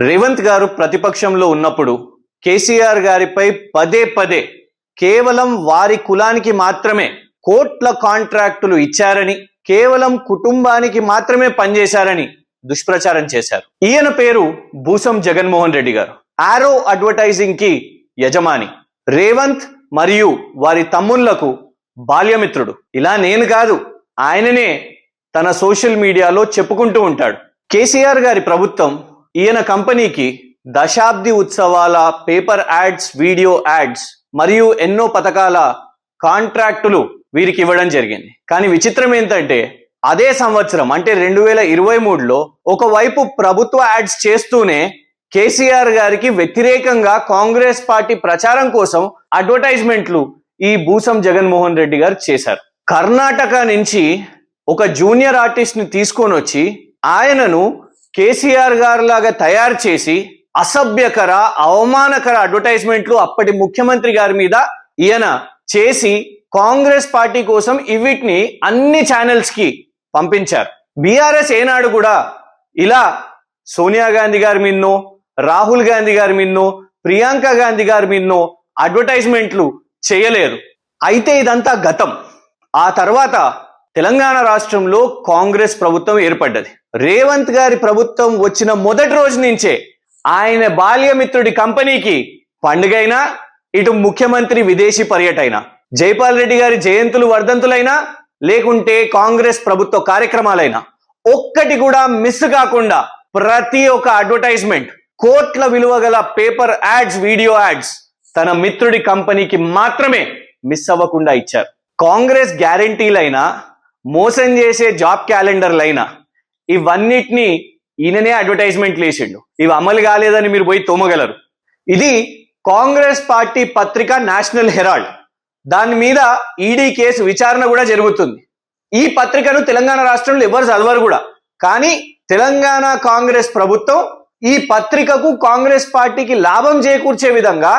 రేవంత్ గారు ప్రతిపక్షంలో ఉన్నప్పుడు కేసీఆర్ గారిపై పదే పదే కేవలం వారి కులానికి మాత్రమే కోట్ల కాంట్రాక్టులు ఇచ్చారని కేవలం కుటుంబానికి మాత్రమే పనిచేశారని దుష్ప్రచారం చేశారు. ఈయన పేరు భూసం జగన్మోహన్ రెడ్డి గారు. ఆరో అడ్వర్టైజింగ్కి యజమాని. రేవంత్ మరియు వారి తమ్ముళ్ళకు బాల్యమిత్రుడు. ఇలా నేను కాదు ఆయననే తన సోషల్ మీడియాలో చెప్పుకుంటూ ఉంటాడు. కేసీఆర్ గారి ప్రభుత్వం ఈయన కంపెనీకి దశాబ్ది ఉత్సవాల పేపర్ యాడ్స్ వీడియో యాడ్స్ మరియు ఎన్నో పథకాల కాంట్రాక్టులు వీరికి ఇవ్వడం జరిగింది. కానీ విచిత్రం ఏంటంటే అదే సంవత్సరం అంటే రెండు వేల ఇరవై మూడులో ఒకవైపు ప్రభుత్వ యాడ్స్ చేస్తూనే కేసీఆర్ గారికి వ్యతిరేకంగా కాంగ్రెస్ పార్టీ ప్రచారం కోసం అడ్వర్టైజ్మెంట్లు ఈ భూసం జగన్మోహన్ రెడ్డి గారు చేశారు. కర్ణాటక నుంచి ఒక జూనియర్ ఆర్టిస్ట్ని తీసుకొని వచ్చి ఆయనను కేసీఆర్ గారు లాగా తయారు చేసి అసభ్యకర అవమానకర అడ్వర్టైజ్మెంట్లు అప్పటి ముఖ్యమంత్రి గారి మీద ఈయన చేసి కాంగ్రెస్ పార్టీ కోసం ఇవిటిని అన్ని ఛానల్స్కి పంపించారు. బీఆర్ఎస్ ఏనాడు కూడా ఇలా సోనియా గాంధీ గారి మిన్నో రాహుల్ గాంధీ గారి మిన్నో ప్రియాంక గాంధీ గారి మిన్నో అడ్వర్టైజ్మెంట్లు చేయలేదు. అయితే ఇదంతా గతం. ఆ తర్వాత తెలంగాణ రాష్ట్రంలో కాంగ్రెస్ ప్రభుత్వం ఏర్పడ్డది. రేవంత్ గారి ప్రభుత్వం వచ్చిన మొదటి రోజు నుంచే ఆయన బాల్యమిత్రుడి కంపెనీకి పండుగైనా ఇటు ముఖ్యమంత్రి విదేశీ పర్యటైనా జైపాల్ రెడ్డి గారి జయంతులు వర్ధంతులైనా లేకుంటే కాంగ్రెస్ ప్రభుత్వ కార్యక్రమాలైనా ఒక్కటి కూడా మిస్ కాకుండా ప్రతి ఒక్క అడ్వర్టైజ్మెంట్ కోట్ల విలువ గల పేపర్ యాడ్స్ వీడియో యాడ్స్ తన మిత్రుడి కంపెనీకి మాత్రమే మిస్ అవ్వకుండా ఇచ్చారు. కాంగ్రెస్ గ్యారంటీలైనా మోసం చేసే జాబ్ క్యాలెండర్లైనా ఇవన్నిటినీ ఈయననే అడ్వర్టైజ్మెంట్లు వేసిండు ఇవి అమలు కాలేదని మీరు పోయి తోమగలరు. ఇది కాంగ్రెస్ పార్టీ పత్రిక నేషనల్ హెరాల్డ్. దాని మీద ఈడీ కేసు విచారణ కూడా జరుగుతుంది. ఈ పత్రికను తెలంగాణ రాష్ట్రంలో ఎవరు చదవరు కూడా. కానీ తెలంగాణ కాంగ్రెస్ ప్రభుత్వం ఈ పత్రికకు కాంగ్రెస్ పార్టీకి లాభం చేకూర్చే విధంగా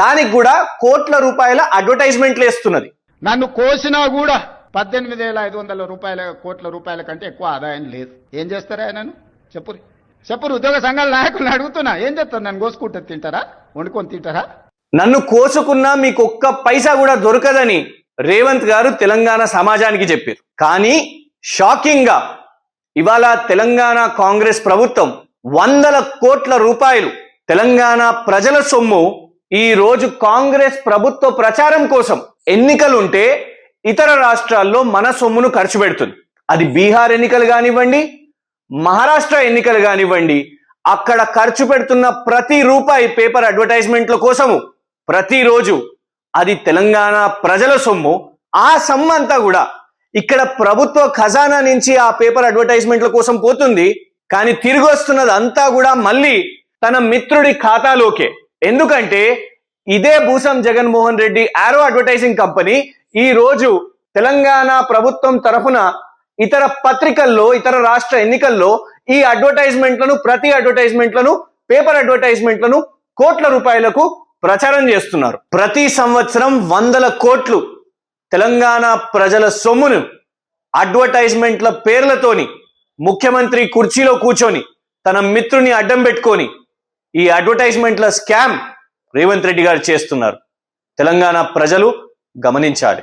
దానికి కూడా కోట్ల రూపాయల అడ్వర్టైజ్మెంట్లు వేస్తున్నది నన్ను కోసినా కూడా పద్దెనిమిది వేల ఐదు వందల రూపాయల కోట్ల రూపాయల కంటే ఎక్కువ ఆదాయం లేదు. ఏం చేస్తారా ఆయనను? చెప్పురి చెప్పురు ఉద్యోగ సంఘాల నాయకులను అడుగుతున్నా. ఏం చేస్తారు? నన్ను కోసుకుంటే తింటారా? వండుకొని తింటారా? నన్ను కోసుకున్నా మీకు ఒక్క పైసా కూడా దొరకదని రేవంత్ గారు తెలంగాణ సమాజానికి చెప్పారు. కానీ షాకింగ్గా ఇవాళ తెలంగాణ కాంగ్రెస్ ప్రభుత్వం వందల కోట్ల రూపాయలు తెలంగాణ ప్రజల సొమ్ము ఈ రోజు కాంగ్రెస్ ప్రభుత్వ ప్రచారం కోసం ఎన్నికలుంటే ఇతర రాష్ట్రాల్లో మన సొమ్మును ఖర్చు పెడుతుంది. అది బీహార్ ఎన్నికలు కానివ్వండి మహారాష్ట్ర ఎన్నికలు కానివ్వండి అక్కడ ఖర్చు పెడుతున్న ప్రతి రూపాయి పేపర్ అడ్వర్టైజ్మెంట్ల కోసము ప్రతిరోజు అది తెలంగాణ ప్రజల సొమ్ము. ఆ సొమ్ము అంతా కూడా ఇక్కడ ప్రభుత్వ ఖజానా నుంచి ఆ పేపర్ అడ్వర్టైజ్మెంట్ల కోసం పోతుంది. కానీ తిరిగి వస్తున్నది అంతా కూడా మళ్ళీ తన మిత్రుడి ఖాతాలోకే. ఎందుకంటే ఇదే భూసం జగన్మోహన్ రెడ్డి ఆరో అడ్వర్టైజింగ్ కంపెనీ ఈ రోజు తెలంగాణ ప్రభుత్వం తరఫున ఇతర పత్రికల్లో ఇతర రాష్ట్ర ఎన్నికల్లో ఈ అడ్వర్టైజ్మెంట్లను ప్రతి అడ్వర్టైజ్మెంట్లను పేపర్ అడ్వర్టైజ్మెంట్లను కోట్ల రూపాయలకు ప్రచారం చేస్తున్నారు. ప్రతి సంవత్సరం వందల కోట్లు తెలంగాణ ప్రజల సొమ్మును అడ్వర్టైజ్మెంట్ల పేర్లతోని ముఖ్యమంత్రి కుర్చీలో కూర్చొని తన మిత్రుని అడ్డం పెట్టుకొని ఈ అడ్వర్టైజ్మెంట్ల స్కామ్ రేవంత్ రెడ్డి గారు చేస్తున్నారు. తెలంగాణ ప్రజలు గమనించాలి.